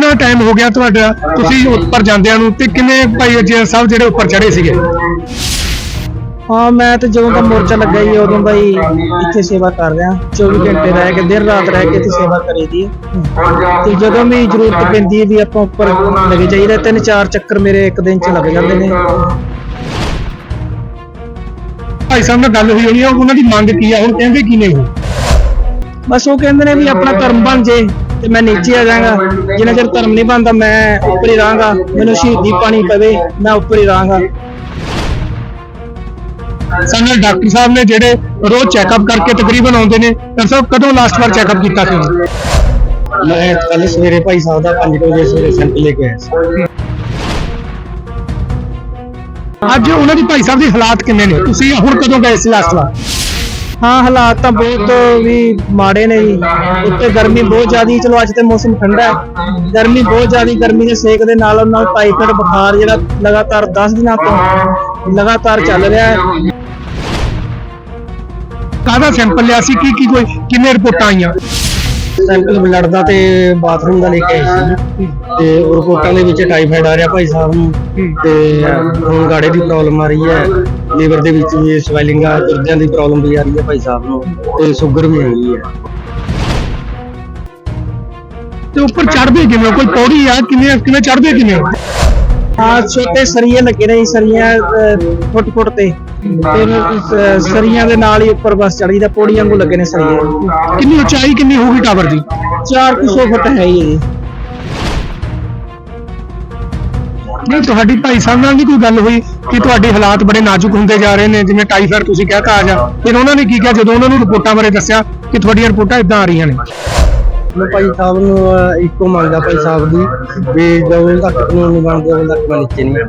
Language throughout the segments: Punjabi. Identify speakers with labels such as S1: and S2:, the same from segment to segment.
S1: ਕਿੰਨਾ ਟਾਈਮ ਹੋ ਗਿਆ ਤੁਹਾਡਾ ਤੁਸੀਂ ਉੱਪਰ ਜਾਂਦਿਆਂ ਨੂੰ ਤੇ ਕਿੰਨੇ ਭਾਈ ਅਜੇ ਸਾਹਿਬ ਜਿਹੜੇ ਉੱਪਰ ਚੜੇ ਸੀਗੇ?
S2: ਹਾਂ ਮੈਂ ਤੇ ਜਦੋਂ ਦਾ ਮੋਰਚਾ ਲੱਗਾ ਜੀ ਉਦੋਂ ਦਾ ਹੀ ਇੱਥੇ ਸੇਵਾ ਕਰ ਰਿਹਾ। 24 ਘੰਟੇ ਰਹਿ ਕੇ ਦਿਨ ਰਾਤ ਰਹਿ ਕੇ ਇੱਥੇ ਸੇਵਾ ਕਰੀਦੀ ਹੈ ਤੇ ਜਦੋਂ ਵੀ ਜ਼ਰੂਰਤ ਪੈਂਦੀ ਹੈ ਵੀ ਆਪਾਂ ਉੱਪਰ ਲੱਗੇ ਜਾਈਦਾ ਤਿੰਨ ਚਾਰ ਚੱਕਰ ਮੇਰੇ ਇੱਕ ਦਿਨ ਚ ਲੱਗ ਜਾਂਦੇ ਨੇ।
S1: ਭਾਈ ਸਾਹਿਬ ਨਾਲ ਗੱਲ ਹੋਈ ਹੋਣੀ ਆ ਉਹਨਾਂ ਦੀ ਮੰਗ ਕੀ ਆ? ਹੁਣ ਕਹਿੰਦੇ ਕੀ ਨੇ ਉਹ?
S2: ਬਸ ਉਹ ਕਹਿੰਦੇ ਨੇ ਵੀ ਆਪਣਾ ਧਰਮ ਬਣ ਜੇ। ਤੇ ਮੈਂ ਨੀਚੇ ਆ ਜਾਵਾਂਗਾ। ਜਿੰਨਾ ਚਿਰ ਧਰਮ ਨਹੀਂ ਬਣਦਾ ਮੈਂ ਉੱਪਰ ਹੀ ਰਹਾਂਗਾ। ਮੈਨੂੰ ਸ਼ਹੀਦੀ ਪਾਣੀ ਪਵੇ ਮੈਂ ਉੱਪਰ ਹੀ ਰਹਾਂਗਾ।
S1: ਸਾਨੂੰ ਡਾਕਟਰ ਸਾਹਿਬ ਨੇ ਜਿਹੜੇ ਰੋਜ਼ ਚੈੱਕਅਪ ਕਰਕੇ ਤਕਰੀਬਨ ਆਉਂਦੇ ਨੇ ਡਾਕਟਰ ਸਾਹਿਬ ਕਦੋਂ ਲਾਸਟ ਵਾਰ ਚੈੱਕਅਪ ਕੀਤਾ ਸੀ?
S2: ਮੈਂ ਕੱਲ ਸਵੇਰੇ ਭਾਈ ਸਾਹਿਬ ਦਾ 5 ਵਜੇ ਸਵੇਰੇ ਸੈਂਪਲ ਲੈ ਕੇ ਆਇਆ ਸੀ।
S1: ਅੱਜ ਉਹਨਾਂ ਦੀ ਭਾਈ ਸਾਹਿਬ ਦੇ ਹਾਲਾਤ ਕਿੰਨੇ ਨੇ? ਤੁਸੀਂ ਹੁਣ ਕਦੋਂ ਗਏ ਸੀ ਲਾਸਟ ਵਾਰ?
S2: ਹਾਂ, ਹਾਲਾਤ ਤਾਂ ਬਹੁਤ ਵੀ ਮਾੜੇ ਨੇ ਜੀ। ਉੱਤੇ ਗਰਮੀ ਬਹੁਤ ਜ਼ਿਆਦੀ, ਚਲੋ ਅੱਜ ਤੇ ਮੌਸਮ ਠੰਡਾ ਹੈ। ਗਰਮੀ ਬਹੁਤ ਜ਼ਿਆਦੀ, ਗਰਮੀ ਦੇ ਸੇਕ ਦੇ ਨਾਲ ਉਹਨਾਂ ਨੂੰ ਟਾਈਫਾਇਡ ਬੁਖਾਰ ਜਿਹੜਾ ਲਗਾਤਾਰ 10 ਦਿਨਾਂ ਤੋਂ ਲਗਾਤਾਰ ਚੱਲ ਰਿਹਾ ਹੈ।
S1: ਕਾਹਦਾ ਸੈਂਪਲ ਲਿਆ ਸੀ? ਕੀ ਕੀ ਕੋਈ ਕਿੰਨੇ ਰਿਪੋਰਟਾਂ ਆਈਆਂ?
S2: ਸੈਂਪਲ ਬਲੱਡ ਦਾ ਤੇ ਬਾਥਰੂਮ ਦਾ ਲੈ ਕੇ ਆਏ ਸੀ। ਤੇ ਉਹ ਰਿਪੋਰਟਾਂ ਦੇ ਵਿੱਚ ਟਾਈਫਾਇਡ ਆ ਰਿਹਾ ਭਾਈ ਸਾਹਿਬ ਨੂੰ। ਤੇ ਹੁਣ ਗਾੜੇ ਦੀ ਪ੍ਰੋਬਲਮ ਆ ਰਹੀ ਹੈ। ਲੀਵਰ ਦੇ ਵਿੱਚ ਵੀ ਸਵੈਲਿੰਗ ਆ ਗੁਰਦਿਆਂ ਦੀ ਪ੍ਰੋਬਲਮ ਵੀ ਆ ਰਹੀ ਹੈ ਭਾਈ ਸਾਹਿਬ ਨੂੰ। ਤੇ ਸ਼ੂਗਰ ਵੀ ਹੈਗੀ ਹੈ।
S1: ਤੇ ਉੱਪਰ ਚੜ੍ਹਦੇ ਕਿਵੇਂ ਹੋ? ਕੋਈ ਪੌੜੀ ਆ? ਕਿਵੇਂ ਕਿਵੇਂ ਚੜ੍ਹਦੇ ਕਿਵੇਂ ਹਾਂ
S2: ਛੋਟੇ ਸਰੀਏ ਲੱਗੇ ਨੇ ਜੀ, ਸਰੀਆਂ ਫੁੱਟ ਫੁੱਟ ਤੇ। ਤੇ ਅਹ, ਸਰੀਆਂ ਦੇ ਨਾਲ ਹੀ ਉੱਪਰ ਬਸ ਚੜੀ ਦਾ ਪੌੜੀ ਵਾਂਗੂ ਲੱਗੇ ਨੇ ਸਰੀਏ।
S1: ਕਿੰਨੀ ਉਚਾਈ ਕਿੰਨੀ ਹੋਊਗੀ ਟਾਵਰ ਦੀ?
S2: 400 ਫੁੱਟ ਹੈ ਹੀ ਇਹ
S1: ਨਹੀਂ ਤੁਹਾਡੀ ਭਾਈ ਸਾਹਿਬ ਨਾਲ ਨਹੀਂ ਕੋਈ ਗੱਲ ਹੋਈ ਕਿ ਤੁਹਾਡੇ ਹਾਲਾਤ ਬੜੇ ਨਾਜ਼ੁਕ ਹੁੰਦੇ ਜਾ ਰਹੇ ਨੇ ਜਿਵੇਂ ਟਾਈਫਾਇਡ ਤੁਸੀਂ ਕਹਿਤਾ ਆ ਜਾ। ਫਿਰ ਉਹਨਾਂ ਨੇ ਕੀ ਕਿਹਾ? ਜਦੋਂ ਉਹਨਾਂ ਨੂੰ ਰਿਪੋਰਟਾਂ ਬਾਰੇ ਦੱਸਿਆ ਕਿ ਤੁਹਾਡੀਆਂ ਰਿਪੋਰਟਾਂ ਇਦਾਂ ਆ ਰਹੀਆਂ ਨੇ।
S2: ਮੈਂ ਭਾਈ ਸਾਹਿਬ ਨੂੰ ਇੱਕੋ ਮੰਗਦਾ ਭਾਈ ਸਾਹਿਬ ਦੀ ਵੀ ਜਦੋਂ ਤੱਕ ਕਾਨੂੰਨ ਨਹੀਂ ਉਦੋਂ ਤੱਕ ਮੈਂ ਨੀਚੇ ਨਹੀਂ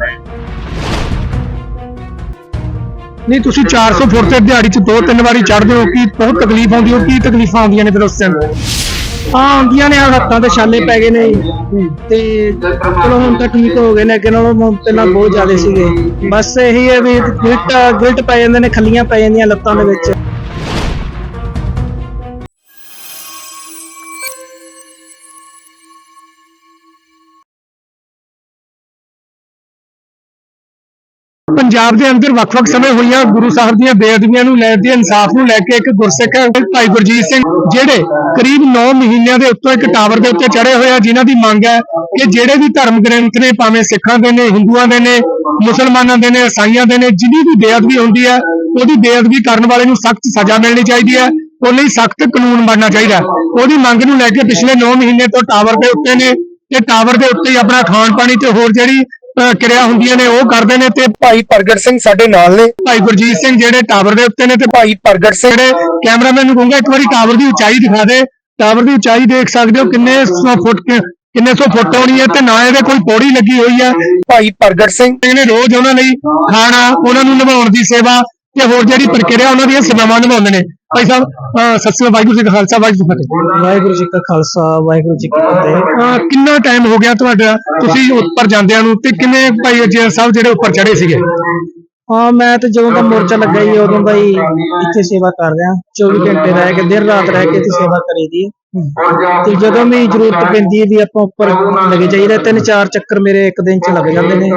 S1: ਨਹੀਂ, ਤੁਸੀਂ 400 ਫੁੱਟ ਤੇ ਦਿਹਾੜੀ 'ਚ ਦੋ ਤਿੰਨ ਵਾਰੀ ਚੜ੍ਹਦੇ ਹੋ, ਕੀ ਬਹੁਤ ਤਕਲੀਫ ਆਉਂਦੀ ਹੋ ਕੀ ਤਕਲੀਫਾਂ ਆਉਂਦੀਆਂ ਨੇ ਫਿਰ ਉਸ ਟਾਈਮ
S2: ਹਾਂ, ਆਉਂਦੀਆਂ ਨੇ, ਆਹ ਹੱਥਾਂ ਤੇ ਛਾਲੇ ਪੈ ਗਏ ਨੇ। ਤੇ ਚਲੋ ਹੁਣ ਤਾਂ ਠੀਕ ਹੋ ਗਏ ਨੇ ਅੱਗੇ ਨਾਲੋਂ ਪਹਿਲਾਂ ਬਹੁਤ ਜ਼ਿਆਦਾ ਸੀਗੇ। ਬਸ ਇਹੀ ਹੈ ਵੀ ਗਿਲਟ ਗਿਲਟ ਪੈ ਜਾਂਦੇ ਨੇ, ਖੱਲੀਆਂ ਪੈ ਜਾਂਦੀਆਂ ਲੱਤਾਂ ਦੇ ਵਿੱਚ।
S1: ਪੰਜਾਬ ਦੇ ਅੰਦਰ ਵੱਖ-ਵੱਖ ਸਮੇਂ ਹੋਈਆਂ ਗੁਰੂ ਸਾਹਿਬ ਦੀਆਂ ਬੇਅਦਬੀਆਂ ਨੂੰ ਲੈ ਕੇ ਇਨਸਾਫ ਨੂੰ ਲੈ ਕੇ ਇੱਕ ਗੁਰਸਿੱਖ ਭਾਈ ਗੁਰਜੀਤ ਸਿੰਘ ਜਿਹੜੇ ਕਰੀਬ 9 ਮਹੀਨਿਆਂ ਦੇ ਉੱਤੋਂ ਇੱਕ ਟਾਵਰ ਦੇ ਉੱਤੇ ਚੜੇ ਹੋਏ ਆ, ਜਿਨ੍ਹਾਂ ਦੀ ਮੰਗ ਹੈ ਕਿ ਜਿਹੜੇ ਵੀ ਧਰਮ ਗ੍ਰੰਥ ਨੇ, ਭਾਵੇਂ ਸਿੱਖਾਂ ਦੇ ਨੇ, ਹਿੰਦੂਆਂ ਦੇ ਨੇ, ਮੁਸਲਮਾਨਾਂ ਦੇ ਨੇ, ਈਸਾਈਆਂ ਦੇ ਨੇ, ਜਿੰਨੀ ਵੀ ਬੇਅਦਬੀ ਹੁੰਦੀ ਹੈ, ਉਹਦੀ ਬੇਅਦਬੀ ਕਰਨ ਵਾਲੇ ਨੂੰ ਸਖਤ ਸਜ਼ਾ ਮਿਲਣੀ ਚਾਹੀਦੀ ਹੈ, ਉਹ ਲਈ ਸਖਤ ਕਾਨੂੰਨ ਬਣਨਾ ਚਾਹੀਦਾ ਉਹਦੀ ਮੰਗ ਨੂੰ ਲੈ ਕੇ ਪਿਛਲੇ 9 ਮਹੀਨੇ ਤੋਂ ਟਾਵਰ ਦੇ ਉੱਤੇ ਨੇ ਤੇ ਟਾਵਰ ਦੇ ਉੱਤੇ ਹੀ ਆਪਣਾ ਖਾਣ ਪਾਣੀ ਤੇ ਹੋਰ ਜਿਹੜੀ ਕਿਰਿਆ ਹੁੰਦੀਆਂ ਨੇ ਉਹ ਕਰਦੇ ਨੇ ਤੇ ਭਾਈ ਪ੍ਰਗਟ ਸਿੰਘ ਸਾਡੇ ਨਾਲ ਨੇ। ਭਾਈ ਗੁਰਜੀਤ ਸਿੰਘ ਜਿਹੜੇ ਟਾਵਰ ਦੇ ਉੱਤੇ ਨੇ ਤੇ ਭਾਈ ਪ੍ਰਗਟ ਸਿੰਘ। ਜਿਹੜੇ ਕੈਮਰਾਮੈਨ ਨੂੰ ਕਹੂੰਗਾ ਇੱਕ ਵਾਰੀ ਟਾਵਰ ਦੀ ਉਚਾਈ ਦਿਖਾ ਦੇ। ਟਾਵਰ ਦੀ ਉਚਾਈ ਦੇਖ ਸਕਦੇ ਹੋ ਕਿੰਨੇ 100 ਫੁੱਟ ਕਿੰਨੇ 100 ਫੁੱਟ ਹੋਣੀ ਹੈ ਤੇ ਨਾ ਇਹਦੇ ਕੋਈ ਪੌੜੀ ਲੱਗੀ ਹੋਈ ਹੈ। ਭਾਈ ਪ੍ਰਗਟ ਸਿੰਘ। ਨੇ ਰੋਜ਼ ਉਹਨਾਂ ਲਈ ਖਾਣਾ ਉਹਨਾਂ ਨੂੰ ਨਿਭਾਉਣ ਦੀ ਸੇਵਾ ਤੇ ਹੋਰ ਜਿਹੜੀ ਪ੍ਰਕਿਰਿਆ ਉਹਨਾਂ ਦੀਆਂ ਸੇਵਾਵਾਂ ਨਿਭਾਉਂਦੇ ਨੇ। ਭਾਈ ਸਾਹਿਬ ਅਹ ਸਤਿ ਸ੍ਰੀ ਅਕਾਲ ਵਾਹਿਗੁਰੂ ਜੀ ਕਾ ਖਾਲਸਾ ਵਾਹਿਗੁਰੂ ਜੀ ਕੀ ਫਤਿਹ।
S2: ਵਾਹਿਗੁਰੂ ਜੀ ਕਾ ਖਾਲਸਾ ਵਾਹਿਗੁਰੂ ਜੀ ਕੀ ਫਤਿਹ।
S1: ਅਹ ਕਿੰਨਾ ਟਾਈਮ ਹੋ ਗਿਆ ਤੁਹਾਡਾ? ਤੁਸੀਂ ਉੱਪਰ ਜਾਂਦਿਆਂ ਨੂੰ ਤੇ ਕਿੰਨੇ ਭਾਈ ਅਜੇ ਸਾਹਿਬ ਜਿਹੜੇ ਉੱਪਰ ਚੜੇ ਸੀਗੇ?
S2: ਹਾਂ ਮੈਂ ਤੇ ਜਦੋਂ ਦਾ ਮੋਰਚਾ ਲੱਗਾ ਜੀ ਉਦੋਂ ਦਾ ਹੀ ਇੱਥੇ ਸੇਵਾ ਕਰ ਰਿਹਾ। 24 ਘੰਟੇ ਰਹਿ ਕੇ ਦਿਨ ਰਾਤ ਰਹਿ ਕੇ ਇੱਥੇ ਸੇਵਾ ਕਰੀਦੀ ਹੈ। ਤੇ ਜਦੋਂ ਵੀ ਜ਼ਰੂਰਤ ਪੈਂਦੀ ਹੈ ਵੀ ਆਪਾਂ ਉੱਪਰ ਲੱਗੇ ਜਾਈਦਾ ਤਿੰਨ ਚਾਰ ਚੱਕਰ ਮੇਰੇ ਇੱਕ ਦਿਨ ਚ ਲੱਗ ਜਾਂਦੇ ਨੇ।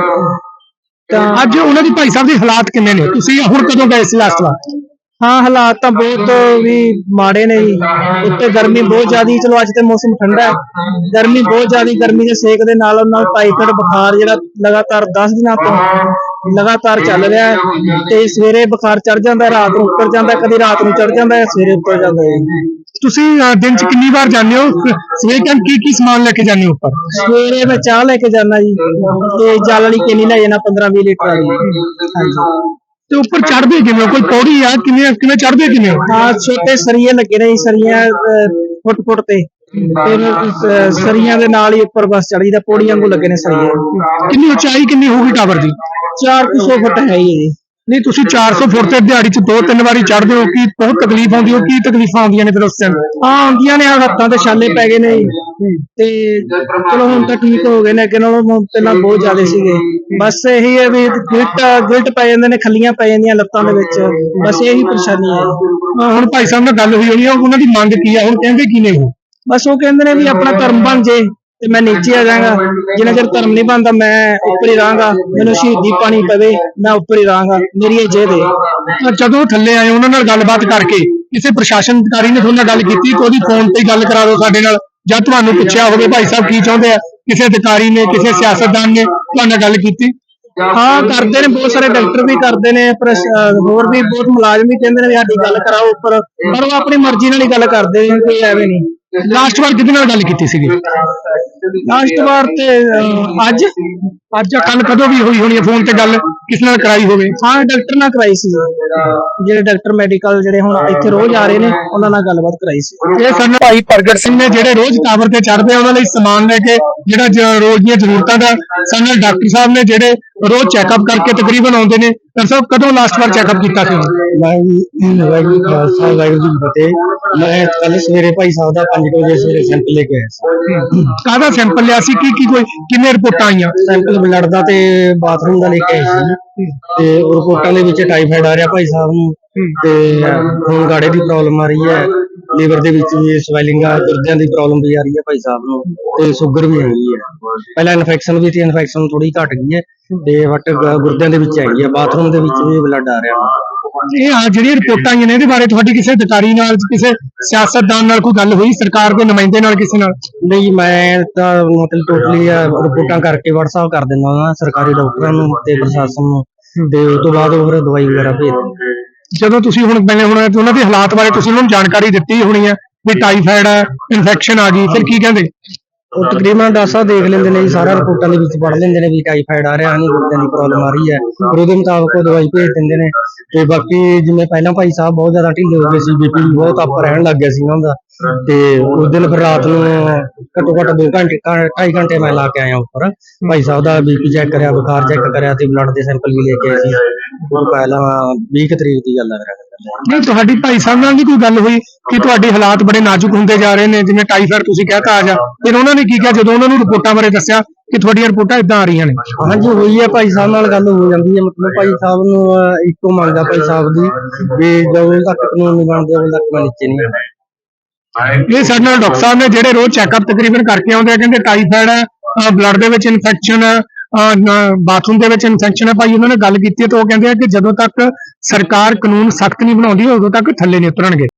S2: ਤਾਂ
S1: ਅੱਜ ਉਹਨਾਂ ਦੀ ਭਾਈ ਸਾਹਿਬ ਦੇ ਹਾਲਾਤ ਕਿੰਨੇ ਨੇ? ਤੁਸੀਂ ਹੁਣ ਕਦੋਂ ਗਏ ਸੀ ਲਾਸਟ ਵਾਰ?
S2: ਹਾਂ ਹਾਲਾਤ ਤਾਂ ਬਹੁਤ ਵੀ ਮਾੜੇ ਨੇ ਜੀ। ਉੱਤੇ ਗਰਮੀ ਬਹੁਤ ਜ਼ਿਆਦੀ ਚਲੋ ਅੱਜ ਤੇ ਮੌਸਮ ਠੰਡਾ ਹੈ। ਗਰਮੀ ਬਹੁਤ ਜ਼ਿਆਦੀ ਗਰਮੀ ਦੇ ਸੇਕ ਦੇ ਨਾਲ ਉਹਨਾਂ ਨੂੰ ਟਾਈਫਾਇਡ ਬੁਖਾਰ ਜਿਹੜਾ ਲਗਾਤਾਰ 10 ਦਿਨਾਂ ਤੋਂ ਲਗਾਤਾਰ ਚੱਲ ਰਿਹਾ ਹੈ। ਤੇ ਸਵੇਰੇ ਬੁਖਾਰ ਚੜ ਜਾਂਦਾ ਰਾਤ ਨੂੰ ਉੱਪਰ ਜਾਂਦਾ ਕਦੀ ਰਾਤ ਨੂੰ ਚੜ ਜਾਂਦਾ ਹੈ ਸਵੇਰੇ ਉੱਪਰ ਜਾਂਦਾ ਹੈ
S1: ਤੁਸੀਂ ਦਿਨ ਚ ਕਿੰਨੀ ਵਾਰ ਜਾਂਦੇ ਹੋ? ਸਵੇਰ ਟਾਈਮ ਕੀ ਕੀ ਸਮਾਨ ਲੈ ਕੇ ਜਾਂਦੇ ਹੋ ਉੱਪਰ?
S2: ਸਵੇਰੇ ਮੈਂ ਚਾਹ ਲੈ ਕੇ ਜਾਣਾ ਜੀ। ਤੇ ਜਲ ਵਾਲੀ ਕੇਨੀ ਲੈ ਜਾਣਾ 15 20 ਲੀਟਰ ਵਾਲੀ। ਹਾਂਜੀ।
S1: ਤੇ ਉੱਪਰ ਚੜ੍ਹਦੇ ਕਿਵੇਂ ਹੋ? ਕੋਈ ਪੌੜੀ ਆ ਕਿਵੇਂ ਕਿਵੇਂ ਚੜ੍ਹਦੇ ਕਿਵੇਂ ਹੋ?
S2: ਹਾਂ ਛੋਟੇ ਸਰੀਏ ਲੱਗੇ ਨੇ ਜੀ, ਸਰੀਆਂ ਫੁੱਟ ਫੁੱਟ ਤੇ ਤੇ ਅਹ, ਸਰੀਆਂ ਦੇ ਨਾਲ ਹੀ ਉੱਪਰ ਬਸ ਚੜੀ ਦਾ ਪੌੜੀ ਵਾਂਗੂ ਲੱਗੇ ਨੇ ਸਰੀਏ
S1: ਕਿੰਨੀ ਉਚਾਈ ਕਿੰਨੀ ਹੋਊਗੀ ਟਾਵਰ ਦੀ
S2: 400 ਫੁੱਟ ਹੈ ਹੀ ਇਹ
S1: ਨਹੀਂ ਤੁਸੀਂ 400 ਫੁੱਟ ਤੇ ਦਿਹਾੜੀ 'ਚ ਦੋ ਤਿੰਨ ਵਾਰੀ ਚੜ੍ਹਦੇ ਹੋ ਕੀ ਬਹੁਤ ਤਕਲੀਫ ਆਉਂਦੀ ਹੋ ਕੀ ਤਕਲੀਫਾਂ ਆਉਂਦੀਆਂ ਨੇ ਫਿਰ ਉਸ ਟਾਈਮ
S2: ਹਾਂ ਆਉਂਦੀਆਂ ਨੇ ਆਹ ਹੱਥਾਂ ਤੇ ਛਾਲੇ ਪੈ ਗਏ ਨੇ ਜੀ। ਤੇ ਚਲੋ ਹੁਣ ਤਾਂ ਠੀਕ ਹੋ ਗਏ ਨੇ ਅੱਗੇ ਨਾਲੋਂ ਹੁਣ ਪਹਿਲਾਂ ਬਹੁਤ ਜ਼ਿਆਦਾ ਸੀਗੇ। ਬਸ ਇਹੀ ਹੈ ਵੀ ਗਿਲਟ ਗਿਲਟ ਪੈ ਜਾਂਦੇ ਨੇ ਖੱਲੀਆਂ ਪੈ ਜਾਂਦੀਆਂ ਲੱਤਾਂ ਦੇ ਵਿੱਚ। ਬਸ ਇਹੀ ਪਰੇਸ਼ਾਨੀ ਹੈ।
S1: ਹੁਣ ਭਾਈ ਸਾਹਿਬ ਨਾਲ ਗੱਲ ਹੋਈ ਹੋਣੀ ਆ ਉਹਨਾਂ ਦੀ ਮੰਗ ਕੀ ਆ? ਹੁਣ ਕਹਿੰਦੇ ਕੀ ਨੇ ਉਹ?
S2: ਬਸ ਉਹ ਕਹਿੰਦੇ ਨੇ ਵੀ ਆਪਣਾ ਧਰਮ ਬਣ ਜੇ
S3: ਤੇ ਮੈਂ ਨੀਚੇ ਆ ਜਾਵਾਂਗਾ। ਜਿੰਨਾ ਚਿਰ ਧਰਮ ਨਹੀਂ ਬਣਦਾ ਮੈਂ ਉੱਪਰ ਹੀ ਰਹਾਂਗਾ। ਮੈਨੂੰ ਸ਼ਹੀਦੀ ਪਾਣੀ ਪਵੇ ਮੈਂ ਉੱਪਰ ਹੀ ਰਹਾਂਗਾ। ਮੇਰੀ ਇਹ ਜਿੱਦ ਹੈ।
S1: ਜਦੋਂ ਥੱਲੇ ਆਏ ਉਹਨਾਂ ਨਾਲ ਗੱਲਬਾਤ ਕਰਕੇ ਕਿਸੇ ਪ੍ਰਸ਼ਾਸਨ ਅਧਿਕਾਰੀ ਨੇ ਤੁਹਾਡੇ ਨਾਲ ਗੱਲ ਕੀਤੀ ਕਿ ਉਹਦੀ ਫੋਨ ਤੇ ਗੱਲ ਕਰਾ ਦਿਓ ਸਾਡੇ ਨਾਲ। ਜਾਂ ਤੁਹਾਨੂੰ ਪੁੱਛਿਆ ਹੋਵੇ ਭਾਈ ਸਾਹਿਬ ਕੀ ਚਾਹੁੰਦੇ ਆ? ਕਿਸੇ ਅਧਿਕਾਰੀ ਨੇ, ਕਿਸੇ ਸਿਆਸਤਦਾਨ ਨੇ ਤੁਹਾਡੇ ਨਾਲ ਗੱਲ ਕੀਤੀ?
S3: ਹਾਂ, ਕਰਦੇ ਨੇ, ਬਹੁਤ ਸਾਰੇ ਡਾਕਟਰ ਵੀ ਕਰਦੇ ਨੇ, ਪਰ ਹੋਰ ਵੀ ਬਹੁਤ ਮੁਲਾਜ਼ਮ ਵੀ ਕਹਿੰਦੇ ਨੇ ਸਾਡੀ ਗੱਲ ਕਰਾਓ ਉੱਪਰ। ਪਰ ਉਹ ਆਪਣੀ ਮਰਜ਼ੀ ਨਾਲ ਹੀ ਗੱਲ ਕਰਦੇ ਨੇ, ਕੋਈ ਐਵੇਂ ਨਹੀਂ।
S1: ਲਾਸਟ ਵਾਰ ਕਿਹਦੇ ਨਾਲ ਗੱਲ ਕੀਤੀ ਸੀਗੀ?
S3: ਲਾਸਟ ਵਾਰ ਤੇ ਅਹ, ਅੱਜ?
S1: ਅੱਜ ਕੱਲ ਕਦੋਂ ਵੀ ਹੋਈ ਹੋਣੀ ਹੈ ਫੋਨ ਤੇ ਗੱਲ? ਕਿਸ ਨਾਲ ਕਰਾਈ ਹੋਵੇ?
S3: ਹਾਂ ਡਾਕਟਰ ਨਾਲ ਕਰਾਈ ਸੀ। ਜਿਹੜੇ ਡਾਕਟਰ ਮੈਡੀਕਲ ਜਿਹੜੇ ਹੁਣ ਇੱਥੇ ਰੋਜ਼ ਆ ਰਹੇ ਨੇ ਉਹਨਾਂ ਨਾਲ ਗੱਲਬਾਤ ਕਰਾਈ ਸੀ।
S1: ਇਹ ਸਨ ਭਾਈ ਪ੍ਰਗਟ ਸਿੰਘ ਨੇ ਜਿਹੜੇ ਰੋਜ਼ ਟਾਵਰ ਤੇ ਚੜ੍ਹਦੇ ਆ ਉਹਨਾਂ ਲਈ ਸਮਾਨ ਲੈ ਕੇ ਜਿਹੜਾ ਜ- ਰੋਜ਼ ਦੀਆਂ ਜ਼ਰੂਰਤਾਂ ਦਾ ਸਾਡੇ ਨਾਲ ਡਾਕਟਰ ਸਾਹਿਬ ਨੇ ਜਿਹੜੇ ਰੋਜ਼ ਚੈੱਕਅਪ ਕਰਕੇ ਤਕਰੀਬਨ ਆਉਂਦੇ ਨੇ। ਡਾਕਟਰ ਸਾਹਿਬ ਕਦੋਂ ਲਾਸਟ ਵਾਰ ਚੈੱਕਅਪ ਕੀਤਾ ਸੀ?
S3: ਮੈਂ ਵਾਹਿਗੁਰੂ ਜੀ ਖਾਲਸਾ ਵਾਹਿਗੁਰੂ ਜੀ ਕੀ ਫਤਿਹ। ਮੈਂ ਕੱਲ ਸਵੇਰੇ ਭਾਈ ਸਾਹਿਬ ਦਾ 5 ਵਜੇ ਸਵੇਰੇ ਸੈਂਪਲ ਲੈ ਕੇ ਆਇਆ ਸੀ।
S1: ਕਾਹਦਾ ਸੈਂਪਲ ਲਿਆ ਸੀ? ਕੀ ਕੀ ਕੋਈ ਕਿੰਨੇ ਰਿਪੋਰਟਾਂ ਆਈਆਂ?
S3: ਸੈਂਪਲ ਬਲੱਡ ਦਾ ਤੇ ਬਾਥਰੂਮ ਦਾ ਲੈ ਕੇ ਆਏ ਸੀ। ਤੇ ਉਹ ਰਿਪੋਰਟਾਂ ਦੇ ਵਿੱਚ ਟਾਈਫਾਇਡ ਆ ਰਿਹਾ ਭਾਈ ਸਾਹਿਬ ਨੂੰ। ਤੇ ਖੂਨ ਗਾੜੇ ਦੀ ਪ੍ਰੋਬਲਮ ਆ ਰਹੀ ਹੈ। ਲੀਵਰ ਦੇ ਵਿੱਚ ਵੀ ਸਵੈਲਿੰਗ ਆ ਗੁਰਦਿਆਂ ਦੀ ਪ੍ਰੋਬਲਮ ਵੀ ਆ ਰਹੀ ਹੈ ਭਾਈ ਸਾਹਿਬ ਨੂੰ ਤੇ ਸ਼ੂਗਰ ਵੀ ਹੈਗੀ ਹੈ ਪਹਿਲਾਂ ਇਨਫੈਕਸ਼ਨ ਵੀ ਸੀ ਇਨਫੈਕਸ਼ਨ ਥੋੜੀ ਘਟ ਗਈ ਹੈ ਤੇ ਬਟ ਗੁਰਦਿਆਂ ਦੇ ਵਿੱਚ ਹੈਗੀ ਹੈ ਬਾਥਰੂਮ ਦੇ ਵਿੱਚ ਵੀ ਬਲੱਡ ਆ ਰਿਹਾ।
S1: ਇਹ ਆ ਜਿਹੜੀਆਂ ਰਿਪੋਰਟਾਂ ਆਈਆਂ ਨੇ ਇਹਦੇ ਬਾਰੇ ਤੁਹਾਡੀ ਕਿਸੇ ਅਧਿਕਾਰੀ ਨਾਲ ਕਿਸੇ ਸਿਆਸਤਦਾਨ ਨਾਲ ਕੋਈ ਗੱਲ ਹੋਈ ਸਰਕਾਰ ਦੇ ਨੁਮਾਇੰਦੇ ਨਾਲ ਕਿਸੇ ਨਾਲ?
S3: ਨਹੀਂ ਮੈਂ ਤਾਂ ਮਤਲਬ ਟੋਟਲੀ ਰਿਪੋਰਟਾਂ ਕਰਕੇ WhatsApp ਕਰ ਦਿੰਦਾ ਹਾਂ ਸਰਕਾਰੀ ਡਾਕਟਰਾਂ ਨੂੰ ਤੇ ਪ੍ਰਸ਼ਾਸਨ ਨੂੰ ਤੇ ਉਸ ਤੋਂ ਬਾਅਦ ਉਹ ਫਿਰ ਦਵਾਈ ਵਗੈਰਾ ਭੇਜ ਦਿੰਦੇ।
S1: ਜਦੋਂ ਤੁਸੀਂ ਹੁਣ ਪਹਿਲੇ ਹੁਣ ਉਹਨਾਂ ਦੇ ਹਾਲਾਤ ਬਾਰੇ ਤੁਸੀਂ ਉਹਨਾਂ ਨੂੰ ਜਾਣਕਾਰੀ ਦਿੱਤੀ ਹੋਣੀ ਹੈ ਵੀ ਟਾਈਫਾਇਡ ਹੈ ਇਨਫੈਕਸ਼ਨ ਆ ਗਈ, ਫਿਰ ਕੀ ਕਹਿੰਦੇ?
S3: ਉਹ ਤਕਰੀਬਨ ਡਾਸਾ ਦੇਖ ਲੈਂਦੇ ਨੇ ਜੀ, ਸਾਰਾ ਰਿਪੋਰਟਾਂ ਦੇ ਵਿੱਚ ਪੜ ਲੈਂਦੇ ਨੇ ਵੀ ਟਾਈਫਾਇਡ ਆ ਰਿਹਾ ਨਹੀਂ ਗੁਰਦਿਆਂ ਦੀ ਪ੍ਰੋਬਲਮ ਆ ਰਹੀ ਹੈ। ਫਿਰ ਉਹਦੇ ਮੁਤਾਬਕ ਉਹ ਦਵਾਈ ਭੇਜ ਦਿੰਦੇ ਨੇ। ਤੇ ਬਾਕੀ ਜਿਵੇਂ ਪਹਿਲਾਂ ਭਾਈ ਸਾਹਿਬ ਬਹੁਤ ਜ਼ਿਆਦਾ ਢਿੱਲੇ ਹੋ ਗਏ ਸੀ, ਬੀਪੀ ਵੀ ਬਹੁਤ ਅੱਪ ਰਹਿਣ ਲੱਗ ਗਿਆ ਸੀ ਉਹਨਾਂ ਦਾ। ਤੇ ਉਸ ਦਿਨ ਫਿਰ ਰਾਤ ਨੂੰ ਘੱਟੋ ਘੱਟ 2 ਘੰਟੇ 2.5 ਘੰਟੇ ਮੈਂ ਲਾ ਕੇ ਆਇਆ ਉੱਪਰ। ਭਾਈ ਸਾਹਿਬ ਦਾ ਬੀਪੀ ਚੈੱਕ ਕਰਿਆ ਬੁਖਾਰ ਚੈੱਕ ਕਰਿਆ ਤੇ ਬਲੱਡ ਦੇ ਸੈਂਪਲ ਵੀ ਲੈ ਕੇ ਆਏ ਸੀ। ਉਹ ਪਹਿਲਾਂ 20 ਕੁ ਤਰੀਕ ਦੀ ਗੱਲ ਹੈ ਮੇਰਾ।
S1: ਨਹੀਂ ਤੁਹਾਡੀ ਭਾਈ ਸਾਹਿਬ ਨਾਲ ਵੀ ਕੋਈ ਗੱਲ ਹੋਈ ਕਿ ਤੁਹਾਡੇ ਹਾਲਾਤ ਬੜੇ ਨਾਜ਼ੁਕ ਹੁੰਦੇ ਜਾ ਰਹੇ ਨੇ ਜਿਵੇਂ ਟਾਈਫਾਇਡ ਤੁਸੀਂ ਕਹਿਤਾ ਆ। ਜਾ ਫਿਰ ਉਹਨਾਂ ਨੇ ਕੀ ਕਿਹਾ ਜਦੋਂ ਉਹਨਾਂ ਨੂੰ ਰਿਪੋਰਟਾਂ ਬਾਰੇ ਦੱਸਿਆ ਕਿ ਤੁਹਾਡੀਆਂ ਰਿਪੋਰਟਾਂ ਇਦਾਂ ਆ ਰਹੀਆਂ ਨੇ?
S3: ਹਾਂਜੀ ਹੋਈ ਹੈ ਭਾਈ ਸਾਹਿਬ ਨਾਲ ਗੱਲ ਹੋ ਜਾਂਦੀ ਹੈ ਮਤਲਬ ਭਾਈ ਸਾਹਿਬ ਨੂੰ ਇੱਕੋ ਮੰਗਦਾ ਭਾਈ ਸਾਹਿਬ ਦੀ ਵੀ ਜਦੋਂ ਤੱਕ ਕਾਨੂੰਨ ਨਹੀਂ ਬਣਦੇ ਉਦੋਂ ਤੱਕ ਮੈਂ ਨੀਚੇ ਨਹੀਂ ਆਉਣਾ।
S1: ਇਹ ਸਾਡੇ ਨਾਲ ਡਾਕਟਰ ਸਾਹਿਬ ਨੇ ਜਿਹੜੇ ਰੋਜ਼ ਚੈੱਕਅਪ ਤਕਰੀਬਨ ਕਰਕੇ ਆਉਂਦੇ ਆ, ਕਹਿੰਦੇ ਟਾਈਫਾਇਡ ਹੈ ਬਲੱਡ ਦੇ ਵਿੱਚ ਇਨਫੈਕਸ਼ਨ ਹੈ ਬਾਥਰੂਮ ਦੇ ਵਿੱਚ ਇਨਫੈਕਸ਼ਨ ਹੈ ਭਾਈ ਉਹਨਾਂ ਨੇ ਗੱਲ ਕੀਤੀ ਹੈ ਤਾਂ ਉਹ ਕਹਿੰਦੇ ਆ ਕਿ ਜਦੋਂ ਤੱਕ ਸਰਕਾਰ ਕਾਨੂੰਨ ਸਖਤ ਨਹੀਂ ਬਣਾਉਂਦੀ, ਉਦੋਂ ਤੱਕ ਥੱਲੇ ਨਹੀਂ ਉਤਰਨਗੇ।